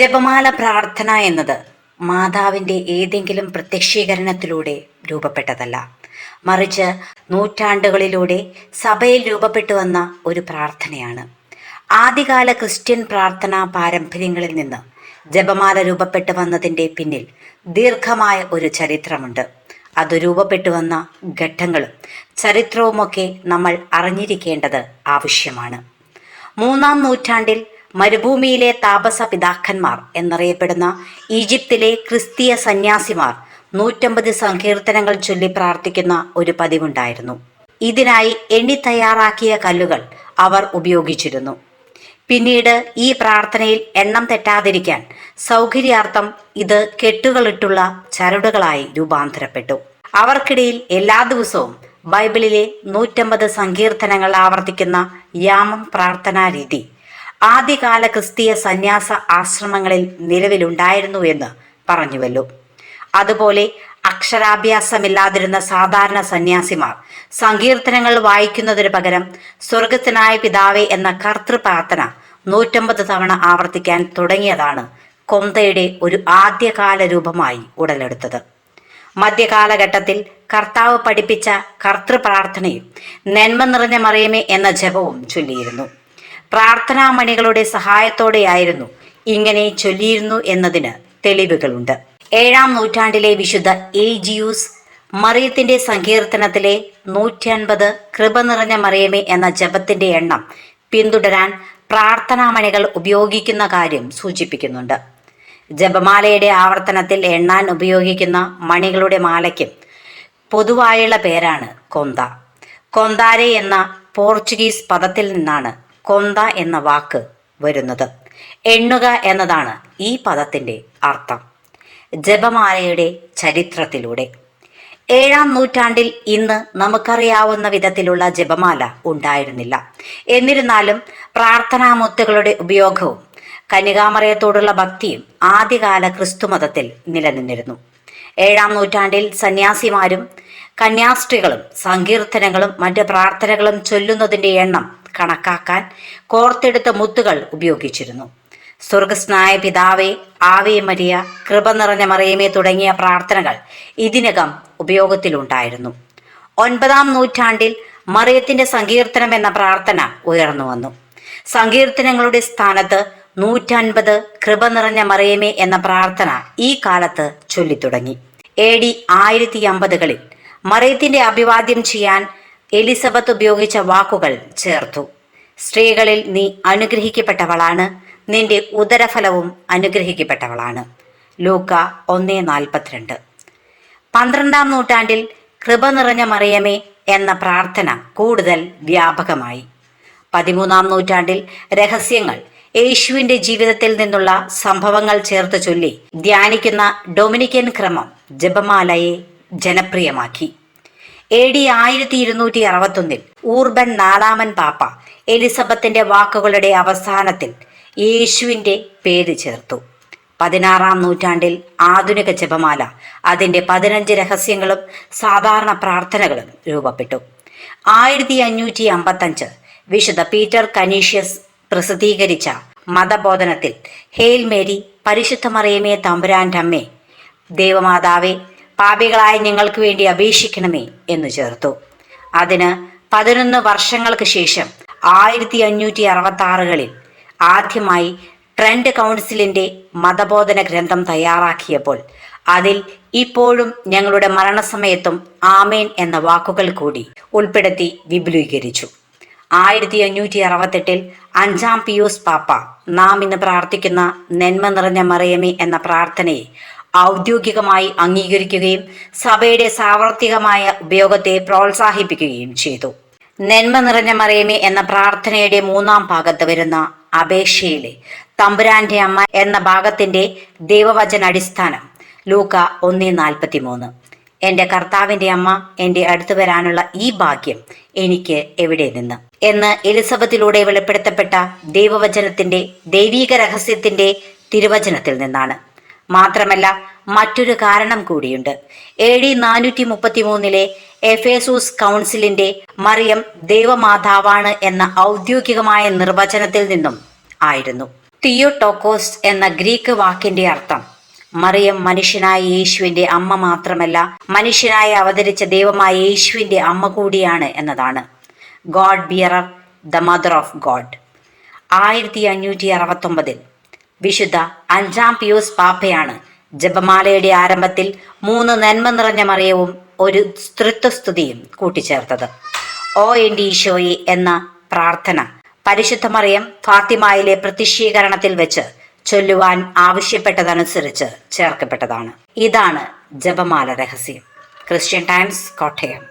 ജപമാല പ്രാർത്ഥന എന്നത് മാതാവിന്റെ ഏതെങ്കിലും പ്രത്യക്ഷീകരണത്തിലൂടെ രൂപപ്പെട്ടതല്ല. മറിച്ച് നൂറ്റാണ്ടുകളിലൂടെ സഭയിൽ രൂപപ്പെട്ടു വന്ന ഒരു പ്രാർത്ഥനയാണ്. ആദ്യകാല ക്രിസ്ത്യൻ പ്രാർത്ഥനാ പാരമ്പര്യങ്ങളിൽ നിന്ന് ജപമാല രൂപപ്പെട്ടു വന്നതിന്റെ പിന്നിൽ ദീർഘമായ ഒരു ചരിത്രമുണ്ട്. അത് രൂപപ്പെട്ടു വന്ന ഘട്ടങ്ങളും ചരിത്രവുമൊക്കെ നമ്മൾ അറിഞ്ഞിരിക്കേണ്ടത് ആവശ്യമാണ്. മൂന്നാം നൂറ്റാണ്ടിൽ മരുഭൂമിയിലെ താപസ പിതാക്കന്മാർ എന്നറിയപ്പെടുന്ന ഈജിപ്തിലെ ക്രിസ്തീയ സന്യാസിമാർ നൂറ്റമ്പത് സങ്കീർത്തനങ്ങൾ ചൊല്ലി പ്രാർത്ഥിക്കുന്ന ഒരു പതിവുണ്ടായിരുന്നു. ഇതിനായി എണ്ണി തയ്യാറാക്കിയ കല്ലുകൾ അവർ ഉപയോഗിച്ചിരുന്നു. പിന്നീട് ഈ പ്രാർത്ഥനയിൽ എണ്ണം തെറ്റാതിരിക്കാൻ സൗകര്യാർത്ഥം ഇത് കെട്ടുകളിട്ടുള്ള ചരടുകളായി രൂപാന്തരപ്പെട്ടു. അവർക്കിടയിൽ എല്ലാ ദിവസവും ബൈബിളിലെ നൂറ്റമ്പത് സങ്കീർത്തനങ്ങൾ ആവർത്തിക്കുന്ന യാമം പ്രാർത്ഥനാ രീതി ആദ്യകാല ക്രിസ്തീയ സന്യാസ ആശ്രമങ്ങളിൽ നിലവിലുണ്ടായിരുന്നു എന്ന് പറഞ്ഞുവല്ലോ. അതുപോലെ അക്ഷരാഭ്യാസമില്ലാതിരുന്ന സാധാരണ സന്യാസിമാർ സങ്കീർത്തനങ്ങൾ വായിക്കുന്നതിന് പകരം സ്വർഗത്തിനായ പിതാവേ എന്ന കർത്തൃപ്രാർത്ഥന നൂറ്റമ്പത് തവണ ആവർത്തിക്കാൻ തുടങ്ങിയതാണ് കൊന്തയുടെ ഒരു ആദ്യകാല രൂപമായി ഉടലെടുത്തത്. മധ്യകാലഘട്ടത്തിൽ കർത്താവ് പഠിപ്പിച്ച കർത്തൃപ്രാർത്ഥനയും നന്മ നിറഞ്ഞ മറിയമേ എന്ന ജപവും ചൊല്ലിയിരുന്നു. പ്രാർത്ഥനാമണികളുടെ സഹായത്തോടെയായിരുന്നു ഇങ്ങനെ ചൊല്ലിയിരുന്നു എന്നതിന് തെളിവുകളുണ്ട്. ഏഴാം നൂറ്റാണ്ടിലെ വിശുദ്ധ ഏജിയൂസ് മറിയത്തിന്റെ സങ്കീർത്തനത്തിലെ നൂറ്റൻപത് കൃപ നിറഞ്ഞ മറിയമേ എന്ന ജപത്തിന്റെ എണ്ണം പിന്തുടരാൻ പ്രാർത്ഥനാമണികൾ ഉപയോഗിക്കുന്ന കാര്യം സൂചിപ്പിക്കുന്നുണ്ട്. ജപമാലയുടെ ആവർത്തനത്തിൽ എണ്ണാൻ ഉപയോഗിക്കുന്ന മണികളുടെ മാലയ്ക്കും പൊതുവായുള്ള പേരാണ് കൊന്ത. കൊന്താരെ എന്ന പോർച്ചുഗീസ് പദത്തിൽ നിന്നാണ് കൊന്ത എന്ന വാക്ക് വരുന്നത്. എണ്ണുക എന്നതാണ് ഈ പദത്തിന്റെ അർത്ഥം. ജപമാലയുടെ ചരിത്രത്തിലൂടെ. ഏഴാം നൂറ്റാണ്ടിൽ ഇന്ന് നമുക്കറിയാവുന്ന വിധത്തിലുള്ള ജപമാല ഉണ്ടായിരുന്നില്ല. എന്നിരുന്നാലും പ്രാർത്ഥനാമുത്തുകളുടെ ഉപയോഗവും കനികാമറയത്തോടുള്ള ഭക്തിയും ആദ്യകാല ക്രിസ്തുമതത്തിൽ നിലനിന്നിരുന്നു. ഏഴാം നൂറ്റാണ്ടിൽ സന്യാസിമാരും കന്യാസ്ത്രീകളും സങ്കീർത്തനങ്ങളും മറ്റ് പ്രാർത്ഥനകളും ചൊല്ലുന്നതിന്റെ എണ്ണം കണക്കാക്കാൻ കോർത്തെടുത്ത മുത്തുകൾ ഉപയോഗിച്ചിരുന്നു. സ്വർഗസ്നായ പിതാവേ ആവേ മരിയ കൃപ നിറഞ്ഞ മറിയമേ തുടങ്ങിയ പ്രാർത്ഥനകൾ ഇതിനകം ഉപയോഗത്തിലുണ്ടായിരുന്നു. ഒൻപതാം നൂറ്റാണ്ടിൽ മറിയത്തിന്റെ സങ്കീർത്തനം എന്ന പ്രാർത്ഥന ഉയർന്നു വന്നു. സങ്കീർത്തനങ്ങളുടെ സ്ഥാനത്ത് നൂറ്റൻപത് കൃപ നിറഞ്ഞ മറിയമേ എന്ന പ്രാർത്ഥന ഈ കാലത്ത് ചൊല്ലിത്തുടങ്ങി. എ ഡി ആയിരത്തി അമ്പതുകളിൽ മറിയത്തിന്റെ അഭിവാദ്യം ചെയ്യാൻ എലിസബത്ത് ഉപയോഗിച്ച വാക്കുകൾ ചേർത്തു. സ്ത്രീകളിൽ നീ അനുഗ്രഹിക്കപ്പെട്ടവളാണ് നിന്റെ ഉദരഫലവും അനുഗ്രഹിക്കപ്പെട്ടവളാണ്. ലൂക്ക ഒന്നേ നാൽപ്പത്തിരണ്ട്. പന്ത്രണ്ടാം നൂറ്റാണ്ടിൽ കൃപ നിറഞ്ഞ മറിയമേ എന്ന പ്രാർത്ഥന കൂടുതൽ വ്യാപകമായി. പതിമൂന്നാം നൂറ്റാണ്ടിൽ രഹസ്യങ്ങൾ യേശുവിന്റെ ജീവിതത്തിൽ നിന്നുള്ള സംഭവങ്ങൾ ചേർത്ത് ചൊല്ലി ധ്യാനിക്കുന്ന ഡൊമിനിക്കൻ ക്രമം ജപമാലയെ ജനപ്രിയമാക്കി. എ ഡി ആയിരത്തി ഇരുന്നൂറ്റി അറുപത്തൊന്നിൽ ഊർബൻ നാലാമൻ പാപ്പ എലിസബത്തിന്റെ വാക്കുകളുടെ അവസാനത്തിൽ യേശുവിന്റെ പേര് ചേർത്തു. പതിനാറാം നൂറ്റാണ്ടിൽ ആധുനിക ജപമാല അതിന്റെ പതിനഞ്ച് രഹസ്യങ്ങളും സാധാരണ പ്രാർത്ഥനകളും രൂപപ്പെട്ടു. ആയിരത്തി അഞ്ഞൂറ്റി അമ്പത്തഞ്ച് വിശുദ്ധ പീറ്റർ കനീഷ്യസ് പ്രസിദ്ധീകരിച്ച മതബോധനത്തിൽ ഹേൽ മേരി പരിശുദ്ധ മറിയമേ തമ്പുരാന്റെ അമ്മേ ദേവമാതാവേ പാപികളായ ഞങ്ങൾക്ക് വേണ്ടി അപേക്ഷിക്കണമേ എന്ന് ചേർത്തു. അതിന് പതിനൊന്ന് വർഷങ്ങൾക്ക് ശേഷം ആയിരത്തി അഞ്ഞൂറ്റി അറുപത്തി ആറുകളിൽ ആദ്യമായി ട്രെൻഡ് കൗൺസിലിന്റെ മതബോധന ഗ്രന്ഥം തയ്യാറാക്കിയപ്പോൾ അതിൽ ഇപ്പോഴും ഞങ്ങളുടെ മരണസമയത്തും ആമേൻ എന്ന വാക്കുകൾ കൂടി ഉൾപ്പെടുത്തി വിപുലീകരിച്ചു. ആയിരത്തി അഞ്ഞൂറ്റി അറുപത്തെട്ടിൽ അഞ്ചാം പിയൂസ് പാപ്പ നാം ഇന്ന് പ്രാർത്ഥിക്കുന്ന നന്മ നിറഞ്ഞ മറിയമേ എന്ന പ്രാർത്ഥനയെ ഔദ്യോഗികമായി അംഗീകരിക്കുകയും സഭയുടെ സാവർത്തികമായ ഉപയോഗത്തെ പ്രോത്സാഹിപ്പിക്കുകയും ചെയ്തു. നന്മ നിറഞ്ഞ മറിയമേ എന്ന പ്രാർത്ഥനയുടെ മൂന്നാം ഭാഗത്ത് വരുന്ന അപേക്ഷയിലെ തമ്പുരാന്റെ അമ്മ എന്ന ഭാഗത്തിന്റെ ദൈവവചന അടിസ്ഥാനം ലൂക്ക ഒന്നേ നാൽപ്പത്തി മൂന്ന് എന്റെ കർത്താവിന്റെ അമ്മ എന്റെ അടുത്ത് വരാനുള്ള ഈ ഭാഗ്യം എനിക്ക് എവിടെ നിന്ന്? എന്ന് എലിസബത്തിലൂടെ വെളിപ്പെടുത്തപ്പെട്ട ദൈവവചനത്തിന്റെ ദൈവീക രഹസ്യത്തിന്റെ തിരുവചനത്തിൽ നിന്നാണ്. മാത്രമല്ല മറ്റൊരു കാരണം കൂടിയുണ്ട്. എ ഡി നാനൂറ്റി മുപ്പത്തി മൂന്നിലെ എഫേസൂസ് കൗൺസിലിന്റെ മറിയം ദൈവമാതാവാണ് എന്ന ഔദ്യോഗികമായ നിർവചനത്തിൽ നിന്നും ആയിരുന്നു. തിയോടോക്കോസ് എന്ന ഗ്രീക്ക് വാക്കിന്റെ അർത്ഥം മറിയം മനുഷ്യനായ യേശുവിന്റെ അമ്മ മാത്രമല്ല മനുഷ്യനായി അവതരിച്ച ദൈവമായ യേശുവിന്റെ അമ്മ കൂടിയാണ് എന്നതാണ്. God bearer the mother of god. ആയിരത്തി അഞ്ഞൂറ്റി അറുപത്തൊമ്പതിൽ വിശുദ്ധ അഞ്ചാം പിയൂസ് പാപ്പയാണ്. ജപമാലയുടെ ആരംഭത്തിൽ മൂന്ന് നന്മ നിറഞ്ഞ മറിയവും ഒരു സ്ത്രീത്വസ്തുതിയും കൂട്ടിച്ചേർത്തത്. ഓ എന്റെ ഈശോയെ എന്ന പ്രാർത്ഥന പരിശുദ്ധ മറിയം ഫാത്തിമായിലെ പ്രതിഷ്ഠീകരണത്തിൽ വെച്ച് ചൊല്ലുവാൻ ആവശ്യപ്പെട്ടതനുസരിച്ച് ചേർക്കപ്പെട്ടതാണ്. ഇതാണ് ജപമാല രഹസ്യം. Christian Times Kottayam.